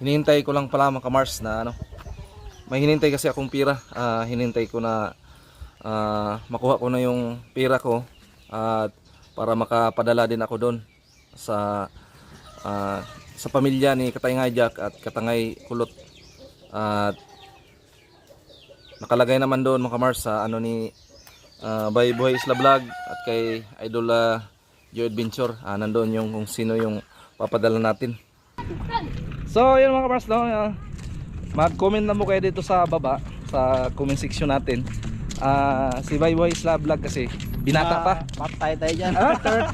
hinihintay ko lang pala mga kamars na ano. May hinintay kasi akong pira. Ah, hinintay ko na ah, makuha ko na yung pira ko at para makapadala din ako doon sa ah, sa pamilya ni Katangay Jack at Katangay Kulot. At nakalagay naman doon mga kamars sa ano ni uh, Bay Buhay Isla Vlog at kay Idol uh, Joe Adventure. Ah, nandoon yung kung sino yung papadala natin. So, yun mga kamars, no? ah, mag-comment na mo kayo dito sa baba sa comment section natin. Ah, si Bay Buhay Isla Vlog kasi binata pa. Patay tayo dyan. Ah, third.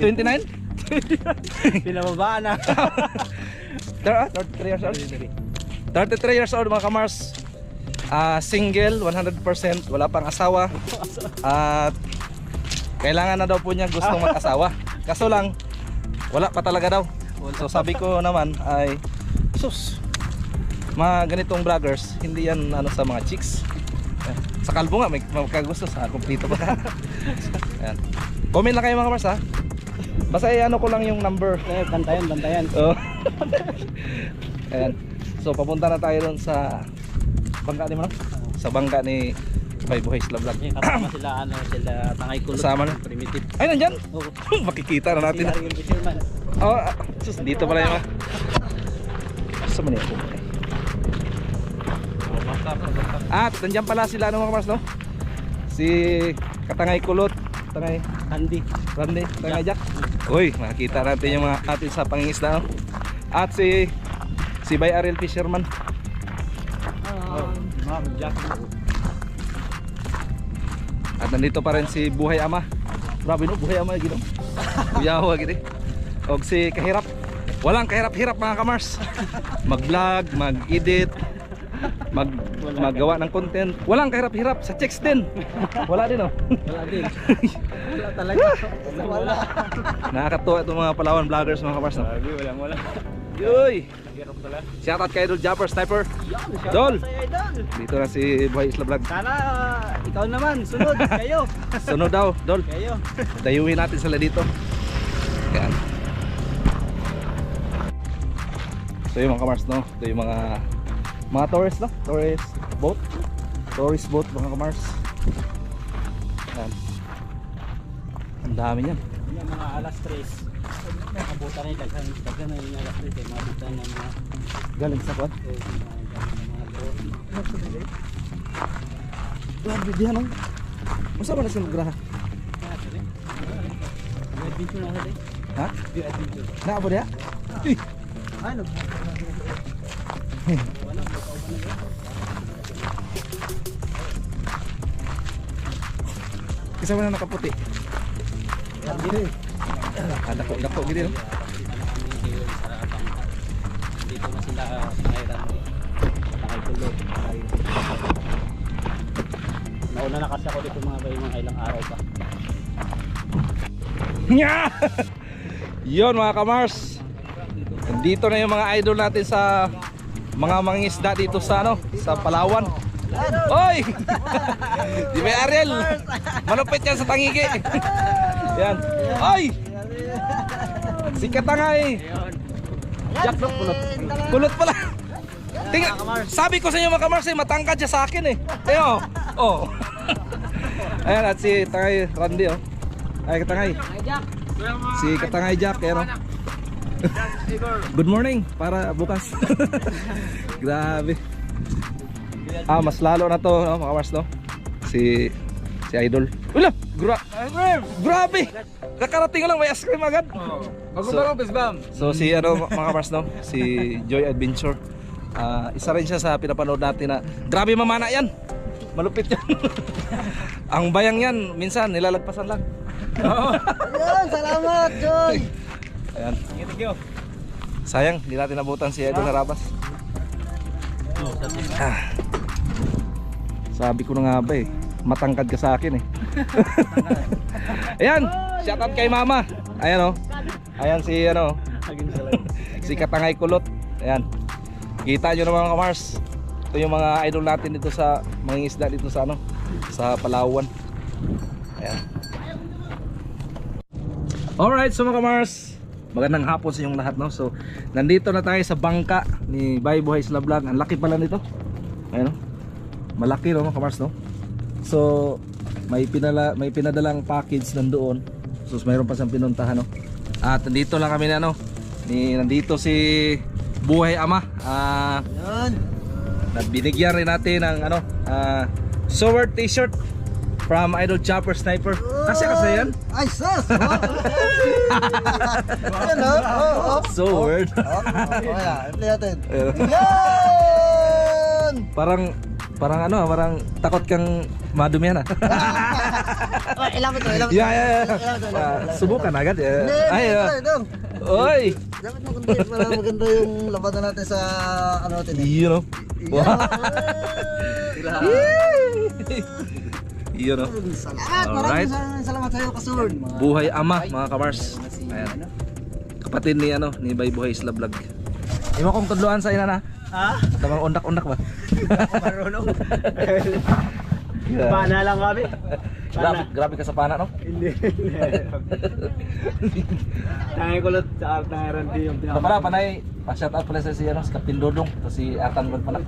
29? Pinababaan na. Third, ah, 33 years old? 33 years old mga kamars. Ah, single, 100%, wala pang asawa. At kailangan na daw po niya gustong mag-asawa. Kaso lang, wala pa talaga daw. So sabi ko naman ay, sus, mga ganitong vloggers, hindi yan ano sa mga chicks. Eh, Sa kalbo nga, may magkagusto sa kumplito pa. Ayan. Comment lang kayo mga kamars ha. Basta i- ano ko lang yung number. Eh, bantayan, bantayan. Oh. Ayan. So papunta na tayo doon sa bangka ni mo no? Sa bangka ni Bay Buhay Isla Vlog. Eh, kasama sila, ano, sila tangay kulot. Kasama na? Primitive. Ay nandyan! Oo. Makikita na natin. Fisherman. Oh, ah, sus, dito pala yung mga. Sa mali ako. At nandyan pala sila ano mga kamars no? Si Katangay Kulot, Katangay Candy. Randy, Katangay Jack. Uy, makikita natin yung mga atin sa pangingisda no? At si si Bay Ariel Fisherman. Oh, Jack. At nandito pa rin si Buhay Ama. Grabe no, Buhay Ama gino. Kuyawa gini. Og si Kahirap. Walang kahirap-hirap mga kamars. Mag-vlog, mag-edit, mag maggawa ng content. Walang kahirap-hirap sa checks din. Wala din oh. Wala din. Wala talaga. Wala. Nakakatuwa itong mga Palawan vloggers mga kamars no. Walang wala. Yoy! Shout out kay Idol Japper Sniper. Dol! Sa'yo, Idol. Dito na si Buhay Isla Vlog. Sana ah, ikaw naman, sunod, kayo. Sunod daw, Dol. Kayo. Dayuhin natin sila dito. Yan. So yung mga kamars no, ito yung mga mga tourist no, tourist boat. Tourist boat mga kamars. Yan. Ang dami niyan. Yung mga alas 3. Abutan na yung daghan. Daghan na yung alas 3. Mga abutan na mga Galing sa kwan. eh. Grabe diyan no. Masa ba na sila graha? May adventure na natin. Ha? Adventure. Na po diya? Ano? Wala, ikaw ba na Isa mo na nakaputi. Ah, dako dako gini. Dito na sila mo. Nakay Nauna na kasi ako dito mga bay mga ilang araw pa. Nya! Yon mga kamars. Dito na yung mga idol natin sa mga mangingisda dito sa ano, sa Palawan. Oy! Di ba Ariel? Malupit yan sa tangigi. yan. Oy! Si Katangay. Jack no, kulot. Kulot pala. Tingnan, sabi ko sa inyo mga kamars, eh, matangkad siya sa akin eh. Ayo. Oh. Ayan at si Tangay Randy oh. Ay Katangay. Si Katangay Jack, ayan oh. Good morning para bukas. Grabe. Ah, mas lalo na to, no, mga Mars, no? Si si Idol. Wala, gra grabe. Nakarating lang may ice cream agad. Bago So- ba bam? So si ano mga Mars, no? Si Joy Adventure. Ah, isa rin siya sa pinapanood natin na grabe mamana yan. Malupit yan. Ang bayang yan, minsan nilalagpasan lang. Ayun, salamat, Joy. Ayan. Sayang, hindi natin nabutan si Idol Harabas. Ah. Sabi ko na nga ba eh, matangkad ka sa akin eh. Ayan, shout out kay mama. Ayan oh. Ayan si ano, si Katangay Kulot. Ayan. Kita nyo naman mga Mars. Ito yung mga idol natin dito sa mga isda dito sa ano, sa Palawan. Ayan. Alright, so mga Mars. Magandang hapon sa inyong lahat no. So nandito na tayo sa bangka ni Bay Buhay Isla Vlog. Ang laki pala nito. Ayun no. Malaki no mga kamars no. So may pinala may pinadalang package nandoon. So mayroon pa siyang pinuntahan no. At nandito lang kami na no. Ni nandito si Buhay Ama. Ah na binigyan rin natin ng ano ah sword t-shirt from Idol Chopper Sniper kasi kasi yan Ay, sus! Yan o. Oh, oh. sword Oh, yeah. Play natin. Eh, Yan! parang parang ano parang takot kang madumihan ah Oh, mo to? Ilan mo to? yeah yeah yeah? Ah, subukan agad eh. Hindi, ay ito. oy Dapat maganda para maganda yung labanan natin sa ano natin eh. you know wow you know Salamat! Alright. Salamat, sa'yo, Kasur. buhay ama mga kamars ayan kapatid ni ano ni Bay Buhay Isla Vlog Imo kong tudloan sa ina na. Ha? Tamang undak-undak ba? Marunong. Pana lang kami. Grabe, grabe ka sa pana, no? Hindi. Tangay kulot sa tangay randi yung Ito pala, panay, pa-shout out pala sa si, ano, si Captain Dodong, to si Atan Vlog pala,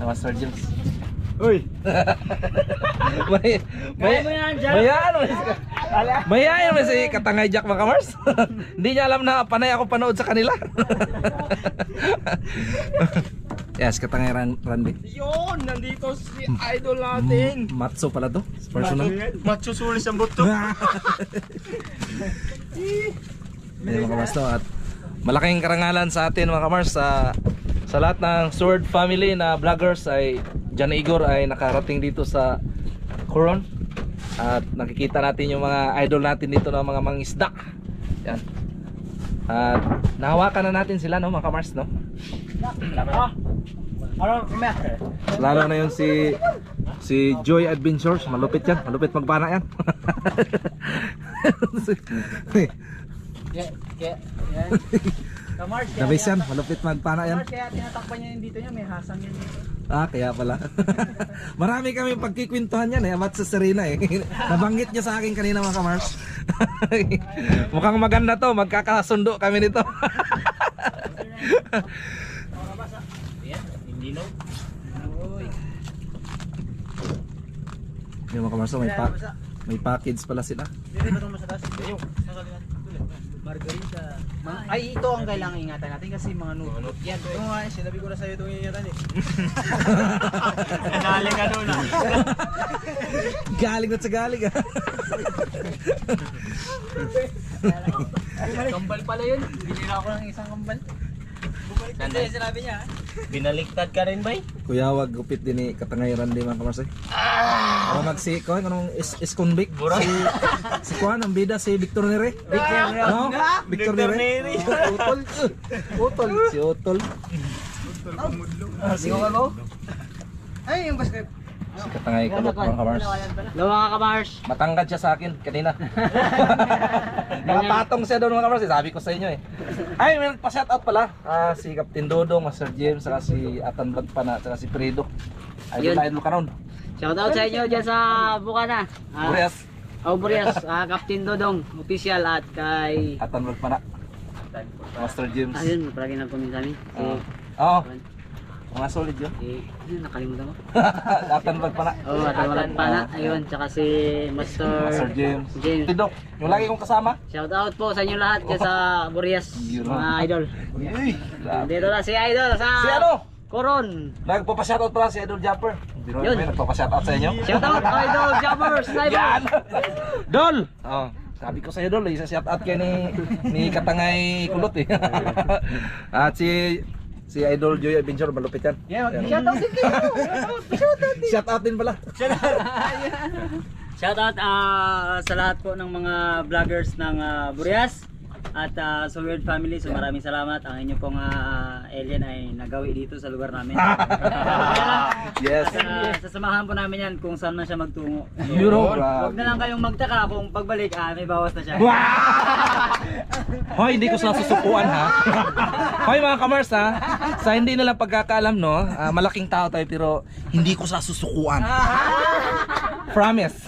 na Master James. Uy! may, may, may ano, may ano may si Katangay Jack Macamars. Hindi niya alam na panay ako panood sa kanila. yes, Katangay Ran Randy. Yun! Nandito si idol natin! Matso pala to, personal. Macho sulis ang buto. Ayun mga kamars to at malaking karangalan sa atin mga kamars sa sa lahat ng Sword family na vloggers ay Jan Igor ay nakarating dito sa Coron at nakikita natin yung mga idol natin dito ng mga mangisda. Yan. At nahawakan na natin sila no mga kamars no? Lalo na yun si si Joy Adventures. Malupit yan. Malupit magpana yan Yan malupit magpana yan kaya tinatakpan niya yung dito niya, may hasang yan dito. Ah, kaya pala. Marami kami pagkikwentuhan yan eh, about sa Serena eh. Nabanggit niya sa akin kanina mga kamars. Mukhang maganda to, magkakasundo kami nito. Yung mga kamars, may, pa may package pala sila. Dito ba itong masatas? Ayun, sasalihan. Margarita. Ma- Ay, ito ang kailangan ingatan natin kasi mga nunot yan. Ito nga, sinabi ko na sa'yo itong ingatan eh. Nanaling ka doon ah. Galing na sa galing ah. Kambal pala yun. Binila ako ng isang kambal. Hindi, sinabi niya. Binaliktad ka rin ba Kuya, wag gupit din ni Katangay Randy mga kamars eh. Ano magsi ko, anong is, is convict? Si, si Kuan, ang bida si Victor Nere. Victor Nere. No? Victor Nere. Utol. Utol. Si Utol. Hindi ko ba Ay, yung basket. Si Katangay Kulot mga kamars. Hello mga kamars. Matangkad siya sa akin kanina. Nakapatong siya doon mga kamars. Sabi ko sa inyo eh. Ay, may nagpa-shoutout pala. Ah, si Captain Dodong, Master James, saka si Atan Vlog pa na, saka si Fredo. Yun. na idol ka nun. Shoutout sa inyo dyan sa Bukana. Ah, Burias, Oh, Burias, ah, Captain Dodong, official at kay... Atan Vlog pa na. Master James. Ayun, palagi nag-comment sa amin. Si... Oo. Oh, mga solid yun. si ayun, nakalimutan ko. Atan Vlog pa na. Oh, at walang pana. Ayun, tsaka si Master... Master James. James. Fredo, yung lagi kong kasama. Shoutout po sa inyo lahat dyan sa Burias, mga idol. Uy. Dito na si idol sa... Si ano? Coron. Nagpapa-shoutout pala si Idol Jumper. Hindi Yun. naman nagpapa-shoutout sa inyo. Shoutout idol, Jumper, Sniper. Yan! Dol! Oh, sabi ko sa iyo Dol, isa shout out kay ni ni Katangay Kulot eh. At si si Idol Joy Adventure malupit yan. Yeah, Yan. shoutout din kayo. Shout out din pala. Shoutout ah, sa lahat po ng mga vloggers ng ah, Burias at uh, sa Weird Family. So maraming salamat. Ang inyo pong ah, alien ay nagawi dito sa lugar namin. Yes. At ah, sasamahan po namin yan kung saan man siya magtungo. So, know, Huwag na lang kayong magtaka kung pagbalik ah, may bawas na siya. Hoy, hindi ko sila susukuan ha. Hoy mga kamars ha. Sa hindi nila pagkakaalam no, ah, malaking tao tayo pero hindi ko sila susukuan. Promise.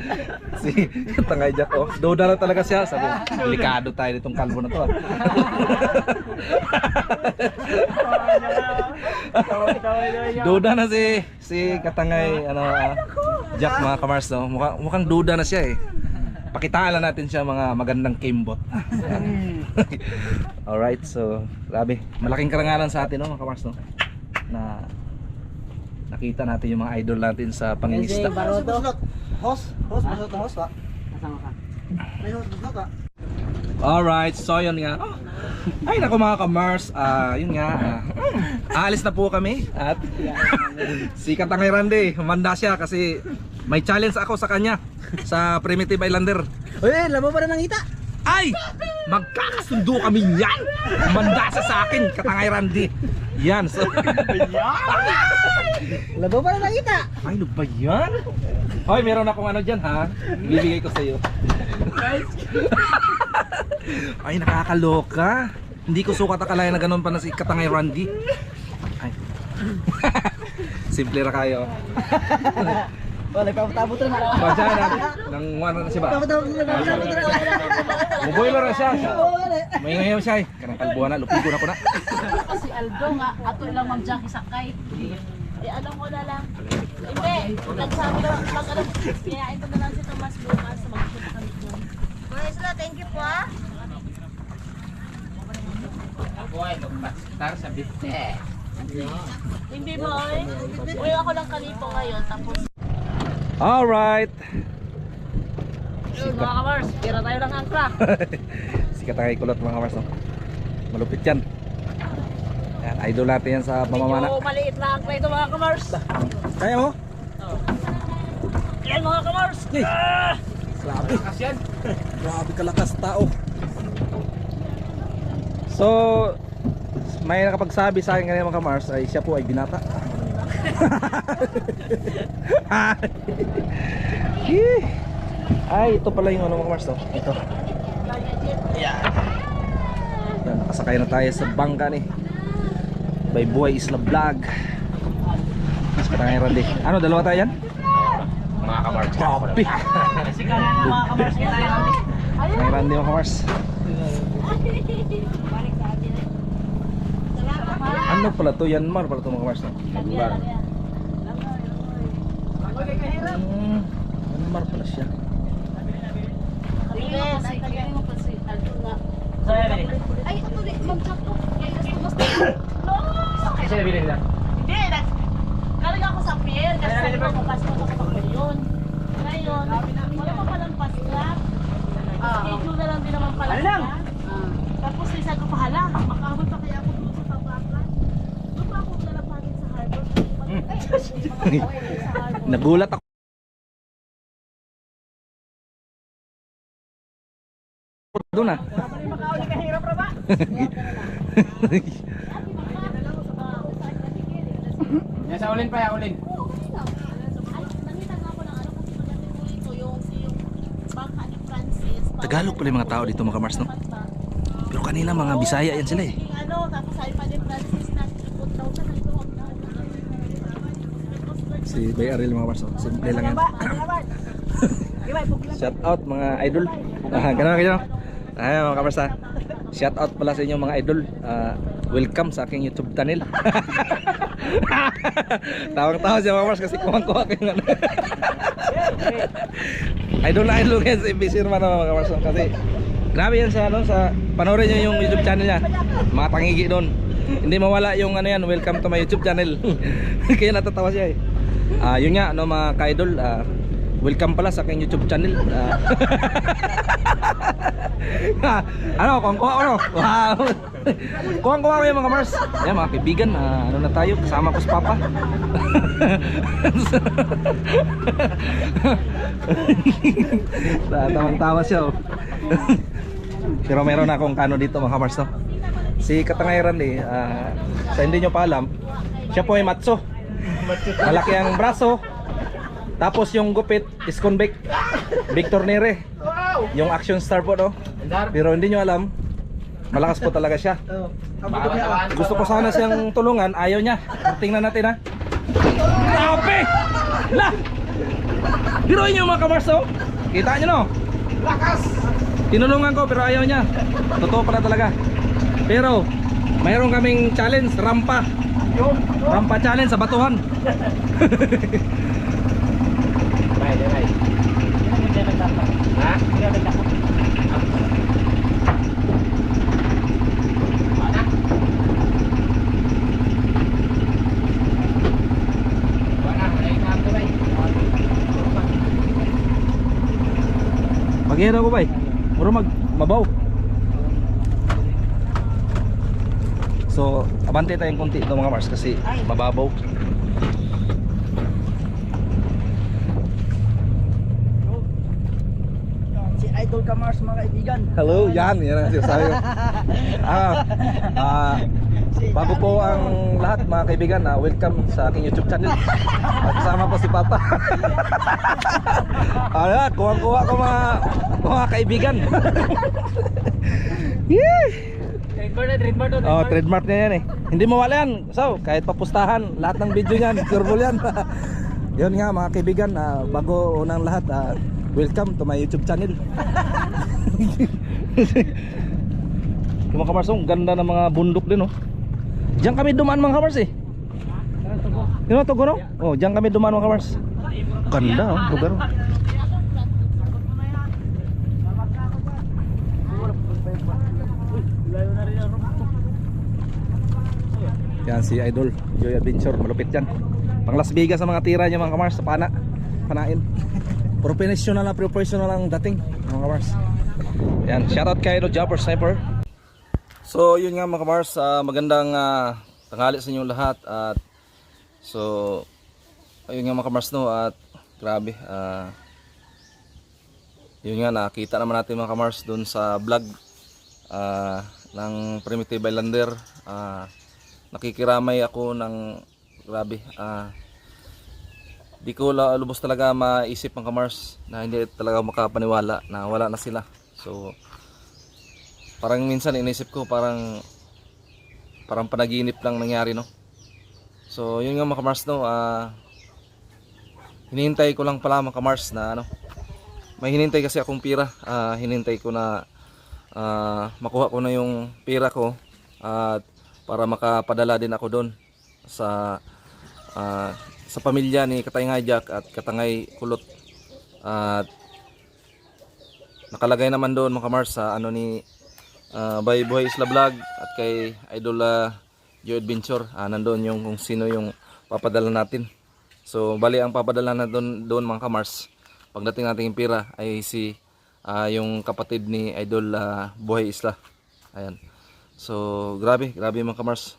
si Tangay Jack oh. Duda na talaga siya. Sabi, delikado tayo nitong kalbo na to. duda na si si Katangay ano ah, Jack mga kamars no. Mukha, mukhang duda na siya eh. Pakitaan lang natin siya mga magandang kimbot. Alright, so grabe. Malaking karangalan sa atin no mga kamars no. Na nakita natin yung mga idol natin sa pangingisda. Host, host, masot na host, ha? Kasama ka. May host, masot, ha? Alright, so yun nga. Ay nako mga kamars, ah yun nga. ah, aalis na po kami at si Katangay Randy, humanda siya kasi may challenge ako sa kanya sa Primitive Islander. Uy, labo pa rin ng ita. Ay! Magkakasundo kami yan! Humanda siya sa akin, Katangay Randy. Yan, so... Labo pa rin ng ita. Ay, ano ba yan? Hoy, meron akong ano dyan ha. Ibibigay ko sa iyo. Ay, nakakaloka. Hindi ko sukat akalain na ganun pa na si Katangay Randy. Ay. Simple ra kayo. Wala, pamutabot rin. Pasya na. Nang ano na siya ba? Lang na siya. Wala. May ngayon siya eh. Kanang kalbuhan na. Lupigo na ko na. si Aldo nga, ato lang Ma'am Jackie sakay. Eh, alam ko na lang. Hindi, nagsabi na, pag alam, kinain ko na lang si Tomas bukas, magpunta kami doon. Guys, thank you po ah. Hindi mo. Uy, ako lang kalipo ngayon, tapos Alright. Yun, mga kamars, tira tayo ng angkra. si Katangay Kulot mga kamars. No? Malupit yan. Idol natin yan sa pamamana. Medyo maliit na angkra ito mga kamars. Kaya mo? Yan mga kamars. Hey. Grabe. Grabe kalakas tao. So, may nakapagsabi sa akin kanina mga kamars ay siya po ay binata. Ay, ito pala yung ano mga kamars to. Ito. Yan, nakasakay na tayo sa bangka ni. By Boy Isla Vlog. Mas patangay Randy. Ano, dalawa tayo yan? mga kamars. Grabe. May Randy mga kamars. Ano pala to? Yanmar pala to mga kamars. Magbar. Hmm, Yanmar pala siya. Ay Aldo nga. So, yan, Emily. Ay, ito Kasi nabili nila. Hindi, nag... Galing ako sa pier kasi sabi ko papasok ako pa yun. Ngayon, wala pa palang pasklap. Schedule na lang din naman pala Ano lang? Tapos isa ko pahala, makaabot pa kaya ako dito sa Baklaran. Doon pa ako sa harbor. Ay, sa harbor. Nagulat ako. Doon ah. Yan sa ulin pa, ya ulin. Ay, nakita nga ako ng ano kasi maganda ko ito yung yung bangka ni Francis. Tagalog pala yung mga tao dito mga kamars no? Pero kanila mga Bisaya yan sila eh. Ano, tapos sabi pa ni Francis na ikot daw sa nagtuwag na. Si Bay Ariel mga kamars no? Simple lang yan. Shout out mga idol. Ah, ganun ganun. Ay mga kamars ha. Shout out pala sa inyo mga idol. Ah, welcome sa aking YouTube channel. Tawang-tawa siya mga kamars kasi kuwang-kuha kayo nga. idol na idol yan MBC naman mga kamars no? kasi grabe yan sa ano sa panoorin niyo yung YouTube channel niya. Mga tangigi doon. Hindi mawala yung ano yan, welcome to my YouTube channel. Kaya natatawa siya eh. Ah, yun nga ano mga ka-idol, ah, welcome pala sa aking YouTube channel. Ah, ano, kung kuha ko no? Wow. Kuha kuha ko yung mga Mars. Yan mga kaibigan, ah, ano na tayo, kasama ko si Papa. Tawang-tawa siya oh. Pero meron na akong kano dito mga Mars no. Si Katangay Randy, ah, sa hindi nyo pa alam, siya po ay matso. Malaki ang braso. Tapos yung gupit is convict. Victor Nere. Yung action star po no. Pero hindi nyo alam, malakas po talaga siya. Naman. Gusto ko sana siyang tulungan, ayaw niya. Tingnan natin ha. Grabe! La! Biro nyo mga kamars oh. Kita nyo no? Lakas! Tinulungan ko pero ayaw niya. Totoo pala talaga. Pero mayroon kaming challenge, rampa. Rampa challenge sa batuhan. Bay, bay. Ha? Maghihira ko ba eh. Muro mag mabaw. So, abante tayong konti ito mga Mars kasi mababaw. Si Idol Kamars mga kaibigan. Hello, yan. Yan ang sinasabi ko. ah, ah, bago po ang lahat mga kaibigan, ah, welcome sa aking YouTube channel. At kasama po si Papa. Ala, kuha-kuha ko mga, mga kaibigan. yeah. Trademark na, trademark na. Oh, trademark niya yan eh. Hindi mawala yan. So, kahit papustahan, lahat ng video niyan, sureball yan. Yun nga mga kaibigan, ah, bago unang lahat, ah, welcome to my YouTube channel. Mga kamars, oh, ganda ng mga bundok din oh. Diyan kami dumaan mga kamars eh. Yun oh, tugo no? Oh, diyan kami dumaan mga kamars. Ganda oh, lugar. oh. Yan si Idol, Joy Adventure, malupit yan. Pang Las Vegas ang mga tira niya mga kamars sa pana. Panain. Professional na professional ang dating mga kamars. Yan, shoutout kay Jumper Sniper. So yun nga mga kamars, ah, magandang ah, tanghali sa inyong lahat at so ayun nga mga kamars no at grabe ah, yun nga nakita naman natin mga kamars doon sa vlog ah, ng Primitive Islander ah, nakikiramay ako ng grabe ah di ko la, lubos talaga maisip ang kamars na hindi talaga makapaniwala na wala na sila. So parang minsan inisip ko parang parang panaginip lang nangyari no? So yun nga mga kamars no ah hinihintay ko lang pala mga kamars na ano may hinintay kasi akong pira. Ah hinintay ko na ah, makuha ko na yung pira ko at para makapadala din ako doon sa ah, sa pamilya ni Katangay Jack at Katangay Kulot. At nakalagay naman doon mga kamars sa ano ni uh, by Buhay Isla Vlog at kay Idol uh, Joe Adventure. Ah, nandoon yung kung sino yung papadala natin. So bali ang papadala na doon, doon mga kamars pagdating natin yung pira ay si ah, yung kapatid ni Idol uh, Buhay Isla. Ayan. So grabe grabe mga kamars.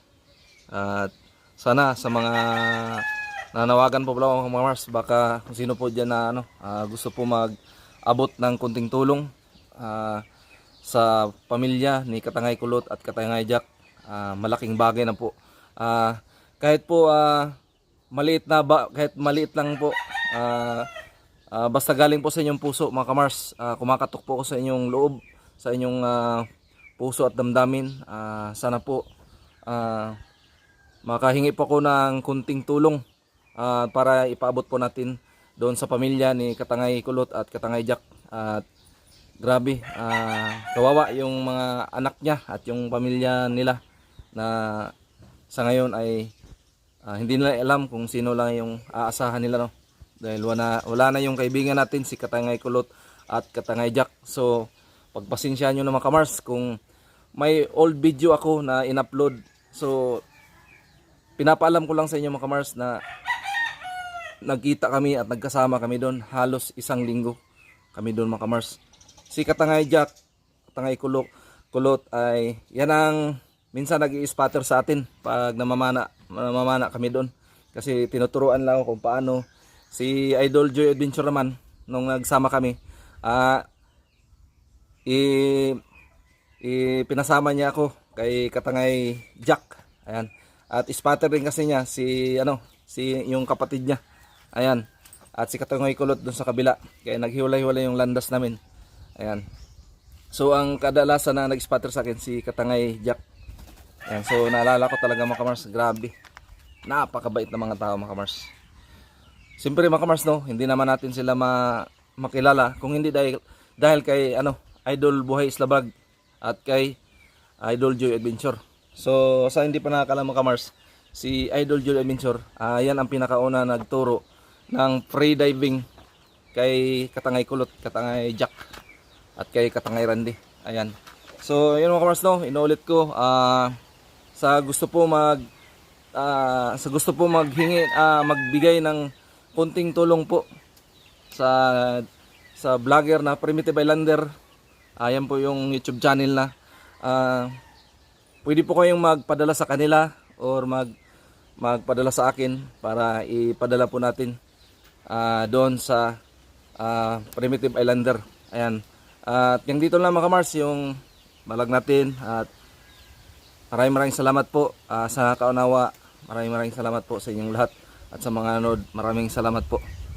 At sana sa mga nanawagan po pala mga kamars baka kung sino po dyan na ano, ah, gusto po mag abot ng kunting tulong ah, sa pamilya ni Katangay Kulot at Katangay Jack. Ah, malaking bagay na po. Ah, kahit po ah, maliit na ba kahit maliit lang po ah, ah, basta galing po sa inyong puso mga kamars ah, kumakatok po ko sa inyong loob sa inyong ah, puso at damdamin. Ah, sana po ah, makahingi po ako ng kunting tulong ah, para ipaabot po natin doon sa pamilya ni Katangay Kulot at Katangay Jack. At grabe ah, kawawa yung mga anak niya at yung pamilya nila na sa ngayon ay ah, hindi nila alam kung sino lang yung aasahan nila no? Dahil wala, wala na yung kaibigan natin si Katangay Kulot at Katangay Jack. So pagpasensyahan nyo naman kamars kung may old video ako na in-upload. So pinapaalam ko lang sa inyo mga kamars na nagkita kami at nagkasama kami doon halos isang linggo. Kami doon mga kamars. Si Katangay Jack Katangay Kulot, Kulot ay yan ang minsan nag spatter sa atin pag namamana, namamana kami doon. Kasi tinuturuan lang ako kung paano si Idol Joy Adventure naman nung nagsama kami. Ah i, i pinasama niya ako kay Katangay Jack. Ayan. At spatter rin kasi niya si ano si yung kapatid niya ayan. At si Katangay Kulot doon sa kabila. Kaya naghiwalay-hiwalay yung landas namin. Ayan. So ang kadalasan na nag-spatter sa akin si Katangay Jack. Ayan. So naalala ko talaga mga kamars grabe. Napakabait na mga tao mga kamars. Siyempre mga kamars no, hindi naman natin sila ma makilala. Kung hindi dahil dahil kay ano, Idol Buhay Isla Vlog at kay Idol Joy Adventure. So sa hindi pa nakakala mga kamars, si Idol Joy Adventure, yan ang pinakauna nagturo ng free diving kay Katangay Kulot, Katangay Jack at kay Katangay Randy. Ayan. So yun mga kamars no, inuulit ko ah, sa gusto po mag ah, sa gusto po maghingi ah, magbigay ng konting tulong po sa sa vlogger na Primitive Islander. Ayan po yung YouTube channel na. Ah, pwede po kayong magpadala sa kanila or mag magpadala sa akin para ipadala po natin ah, doon sa ah, Primitive Islander. Ayan. At yung dito lang mga Mars yung balag natin at maraming maraming salamat po ah, sa kaunawa. Maraming maraming salamat po sa inyong lahat at sa mga nanood. Maraming salamat po.